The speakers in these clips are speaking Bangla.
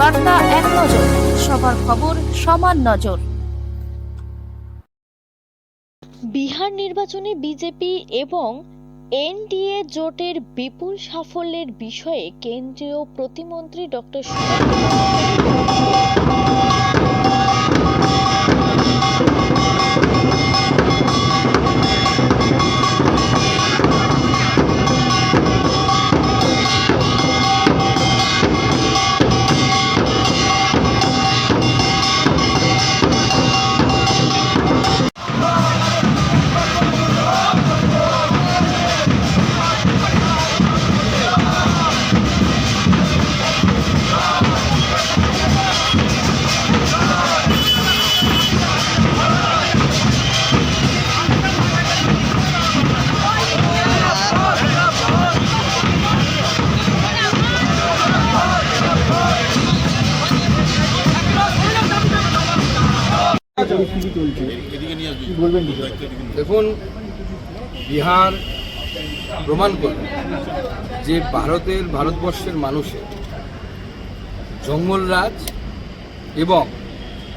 বার্তা এক নজর, সবার খবর সমান নজর। বিহার নির্বাচনে বিজেপি এবং এনডিএ জোটের বিপুল সাফল্যের বিষয়ে কেন্দ্রীয় প্রতিমন্ত্রী ডক্টর দেখুন বিহার প্রমাণ করল যে ভারতের ভারতবর্ষের মানুষের জঙ্গলরাজ এবং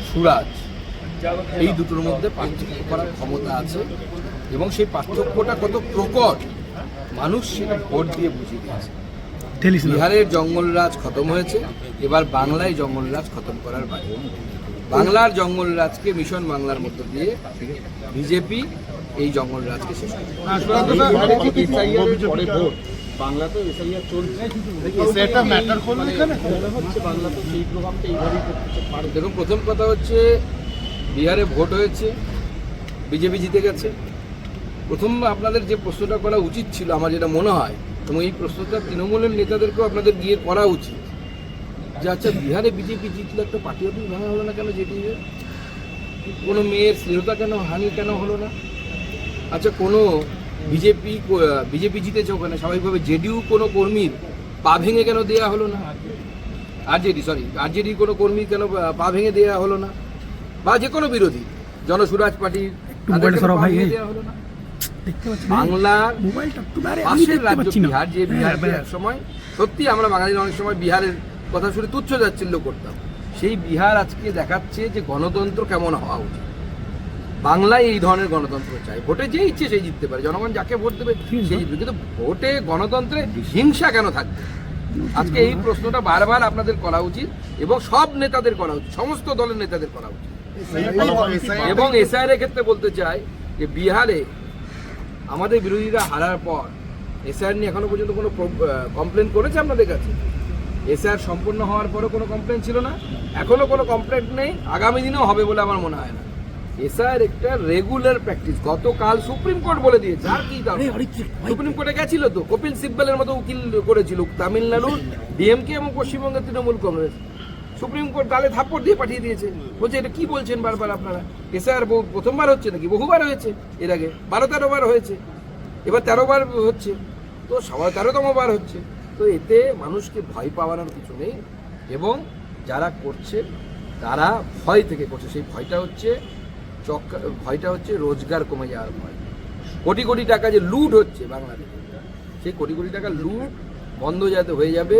সুরাজ এই দুটোর মধ্যে পার্থক্য করার ক্ষমতা আছে এবং সেই পার্থক্যটা কত প্রকট মানুষ সেটা ভোট দিয়ে বুঝিয়ে দিয়েছে। বিহারের জঙ্গলরাজ খতম হয়েছে এবার বাংলায় জঙ্গলরাজ খতম করার বাকি বাংলার জঙ্গলরাজকে মিশন বাংলার মধ্য দিয়ে বিজেপি এই জঙ্গলরাজকে শেষ করবে এসআইআর চলছে। সেটা ম্যাটার করল এখানে? হচ্ছে বাংলা সেই প্রভাবটা এইভাবেই করতে পারে দেখুন প্রথম কথা হচ্ছে বিহারে ভোট হয়েছে বিজেপি জিতে গেছে। প্রথম আপনাদের যে প্রশ্নটা করা উচিত ছিল আমার যেটা মনে হয় এবং এই প্রশ্নটা তৃণমূলের নেতাদেরকেও আপনাদের গিয়ে করা উচিত। যে আচ্ছা বিহারে বিজেপি জিতলো একটা পার্টি অফিস ভাঙা হলো না কেন যেটি কোনো মেয়ের স্নেহতা কেন হানি কেন হলো না? আচ্ছা কোনো বিজেপি বিজেপি জিতেছে ওখানে স্বাভাবিকভাবে জেডিউ কোনো কর্মীর পা ভেঙে কেন দেওয়া হলো না? আরজেডি সরি আরজেডি কোনো কর্মী কেন পা ভেঙে দেওয়া হলো না? বা যে কোনো বিরোধী জনসুরাজ পার্টির হলো না? বাংলার পাশের রাজ্য বিহার যে বিহারকে এক সময় সত্যি আমরা বাঙালিরা অনেক সময় বিহারের কথা শুনে তুচ্ছ যাচ্ছিল্য করতাম। সেই বিহার আজকে দেখাচ্ছে যে গণতন্ত্র কেমন হওয়া উচিত। বাংলায় এই ধরনের গণতন্ত্র চাই। ভোটে যে ইচ্ছে সেই জিততে পারে। জনগণ যাকে ভোট দেবে সেই জিতবে। কিন্তু ভোটে গণতন্ত্রে হিংসা কেন থাকবে? আজকে এই প্রশ্নটা বারবার আপনাদের করা উচিত এবং সব নেতাদের করা উচিত। সমস্ত দলের নেতাদের করা উচিত। এবং এসআইআর এর ক্ষেত্রে বলতে চাই যে বিহারে আমাদের বিরোধীরা হারার পর এসআইআর নিয়ে এখনও পর্যন্ত কোনো কমপ্লেন করেছে আপনাদের কাছে? এসআইআর সম্পূর্ণ হওয়ার পরও কোনো কমপ্লেন ছিল না। এখনও কোনো কমপ্লেন নেই। আগামী দিনেও হবে বলে আমার মনে হয় না। এসআইআর একটা রেগুলার প্র্যাকটিস গতকাল সুপ্রিম কোর্ট বলে দিয়েছে। আর কি? সুপ্রিম কোর্টে গেছিল তো। কপিল সিব্বলের মতো উকিল করেছিল। তামিলনাড়ুর ডিএমকে এবং পশ্চিমবঙ্গের তৃণমূল কংগ্রেস। সুপ্রিম কোর্ট গালে থাপ্পড় দিয়ে পাঠিয়ে দিয়েছে। বলছে এটা কি বলছেন বারবার আপনারা? এসআইআর প্রথমবার হচ্ছে নাকি? বহুবার হয়েছে এর আগে। বারো তেরো বার হয়েছে। এবার তেরো বার হচ্ছে। তো সবাই তেরোতম বার হচ্ছে। তো এতে মানুষকে ভয় পাওয়ানোর কিছু নেই এবং যারা করছে, তারা ভয় থেকে করছে। সেই ভয়টা হচ্ছে ভয়টা হচ্ছে রোজগার কমে যাওয়ার ভয়। কোটি কোটি টাকা যে লুট হচ্ছে বাংলাদেশে, সেই কোটি কোটি টাকা লুট বন্ধ যাতে হয়ে যাবে,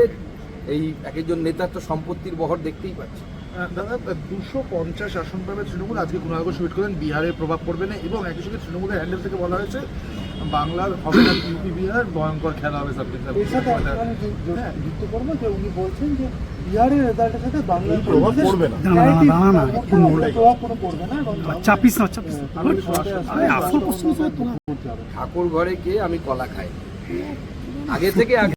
এই এক একজন নেতার তো সম্পত্তির বহর দেখতেই পাচ্ছি। দাদা দুশো পঞ্চাশ আসন পাবে তৃণমূল। আজকে কুণাল ঘোষ টুইট করেন বিহারের প্রভাব পড়বে না। এবং একই সঙ্গে তৃণমূলের হ্যান্ডেল থেকে বলা হয়েছে বাংলার হবে না ইউপি বিহার ভয়ঙ্কর খেলা হবে সব কিছু এর যুক্ত- যুক্ত করব যে উনি বলছেন যে বিহারের রেজাল্টের সাথে বাংলার প্রভাব পড়বে না। প্রভাব কোনো পড়বে চাপিস চাপিস আসলে প্রশ্ন ঠাকুর ঘরে গিয়ে আমি কলা খাই? আগে থেকে আগে